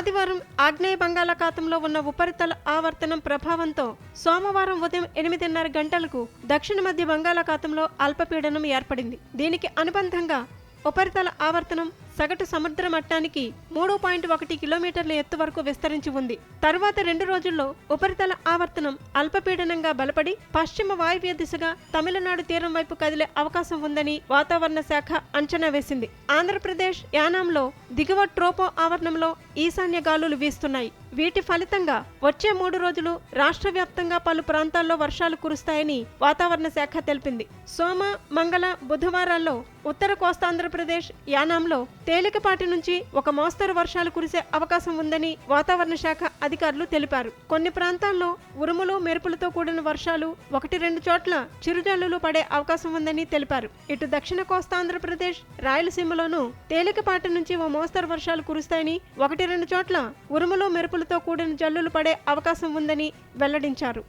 ఆదివారం ఆగ్నేయ బంగాళాఖాతంలో ఉన్న ఉపరితల ఆవర్తనం ప్రభావంతో సోమవారం ఉదయం ఎనిమిదిన్నర గంటలకు దక్షిణ మధ్య బంగాళాఖాతంలో అల్పపీడనం ఏర్పడింది. దీనికి అనుబంధంగా ఉపరితల ఆవర్తనం సగటు సముద్ర మట్టానికి మూడు పాయింట్ ఒకటి కిలోమీటర్ల ఎత్తు వరకు విస్తరించి ఉంది. తరువాత రెండు రోజుల్లో ఉపరితల ఆవర్తనం అల్పపీడనంగా బలపడి పశ్చిమ వాయువ్య దిశగా తమిళనాడు తీరం వైపు కదిలే అవకాశం ఉందని వాతావరణ శాఖ అంచనా వేసింది. ఆంధ్రప్రదేశ్ యానాంలో దిగువ ట్రోపో ఆవరణంలో ఈశాన్య గాలులు వీస్తున్నాయి. వీటి ఫలితంగా వచ్చే మూడు రోజులు రాష్ట్ర వ్యాప్తంగా పలు ప్రాంతాల్లో వర్షాలు కురుస్తాయని వాతావరణ శాఖ తెలిపింది. సోమ మంగళ బుధవారాల్లో ఉత్తర కోస్తాంధ్రప్రదేశ్ యానాంలో తేలికపాటి నుంచి ఒక మోస్తరు వర్షాలు కురిసే అవకాశం ఉందని వాతావరణ శాఖ అధికారులు తెలిపారు. కొన్ని ప్రాంతాల్లో ఉరుములు మెరుపులతో కూడిన వర్షాలు ఒకటి రెండు చోట్ల చిరుజల్లులు పడే అవకాశం ఉందని తెలిపారు. ఇటు దక్షిణ కోస్తాంధ్రప్రదేశ్ రాయలసీమలోనూ తేలికపాటి నుంచి ఓ మోస్తరు వర్షాలు కురుస్తాయని ఒకటి రెండు చోట్ల ఉరుములు మెరుపులతో కూడిన జల్లులు పడే అవకాశం ఉందని వెల్లడించారు.